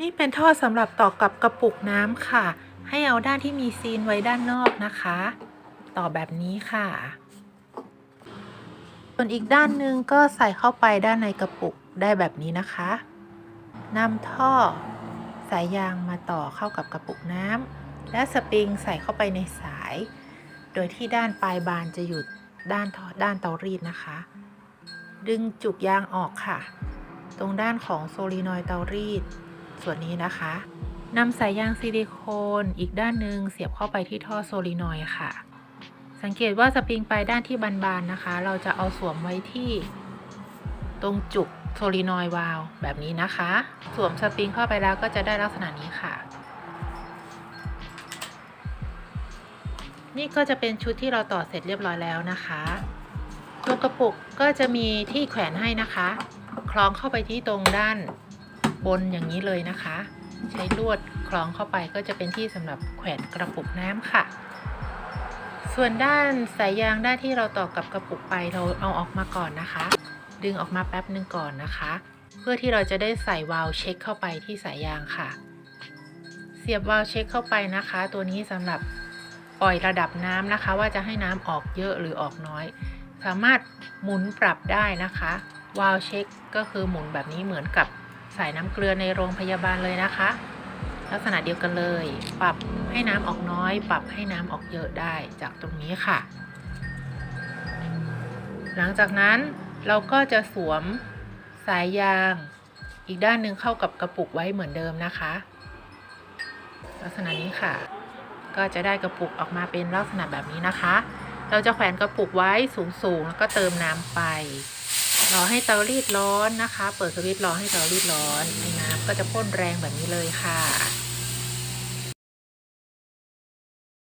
นี่เป็นท่อสำหรับต่อกับกระปุกน้ำค่ะ ให้เอาด้านที่มีซีนไว้ด้านนอกนะคะ ต่อแบบนี้ค่ะ ส่วนอีกด้านหนึ่งก็ใส่เข้าไปด้านในกระปุกได้แบบนี้นะคะนำท่อสายยางมาต่อเข้ากับกระปุกน้ำและสปริงใส่เข้าไปในสาย โดยที่ด้านปลายบานจะอยู่ด้านท่อด้านเตารีดนะคะ ดึงจุกยางออกค่ะ ตรงด้านของโซลีนอยด์เตารีด ส่วนนี้นะคะนำสายยางซิลิโคนอีกด้านหนึ่งเสียบเข้าไปที่ท่อโซลีนอยด์ค่ะ สังเกตว่าสปริงปลายด้านที่บานๆนะคะ เราจะเอาสวมไว้ที่ ตรงจุกโซลีนอยด์วาลวแบบนี้นะคะ สวมสปริงเข้าไปแล้วก็จะได้ลักษณะนี้ค่ะ นี่ก็จะเป็นชุดที่เราต่อเสร็จเรียบร้อยแล้วนะคะตัวกระปุกก็จะมีที่แขวนให้นะคะ คล้องเข้าไปที่ตรงด้าน บนอย่างนี้เลยนะคะ ใช้ลวดคล้องเข้าไปก็จะเป็นที่สำหรับแขวนกระปุกน้ำค่ะ ส่วนด้านสายยางด้านที่เราต่อกับกระปุกไปเราเอาออกมาก่อนนะคะ ดึงออกมาแป๊บหนึ่งก่อนนะคะ เพื่อที่เราจะได้ใส่วาล์วเช็คเข้าไปที่สายยางค่ะ เสียบวาล์วเช็คเข้าไปนะคะ ตัวนี้สำหรับปล่อยระดับน้ำนะคะ ว่าจะให้น้ำออกเยอะหรือออกน้อย สามารถหมุนปรับได้นะคะวาล์วเช็คก็คือหมุนแบบนี้เหมือนกับ ใสายน้ำเกลือในโรงพยาบาลเลยนะคะ ลักษณะเดียวกันเลย ปรับให้น้ำออกน้อย ปรับให้น้ำออกเยอะได้จากตรงนี้ค่ะ หลังจากนั้นเราก็จะสวมสายยาง อีกด้านหนึ่งเข้ากับกระปุกไว้เหมือนเดิมนะคะ ลักษณะนี้ค่ะ ก็จะได้กระปุกออกมาเป็นลักษณะแบบนี้นะคะ เราจะแขวนกระปุกไว้สูงๆแล้วก็เติมน้ำไป รอให้เตารีดร้อนนะคะ เปิดสวิตช์รอให้เตารีดร้อนน้ำก็จะพ่นแรงแบบนี้เลยค่ะ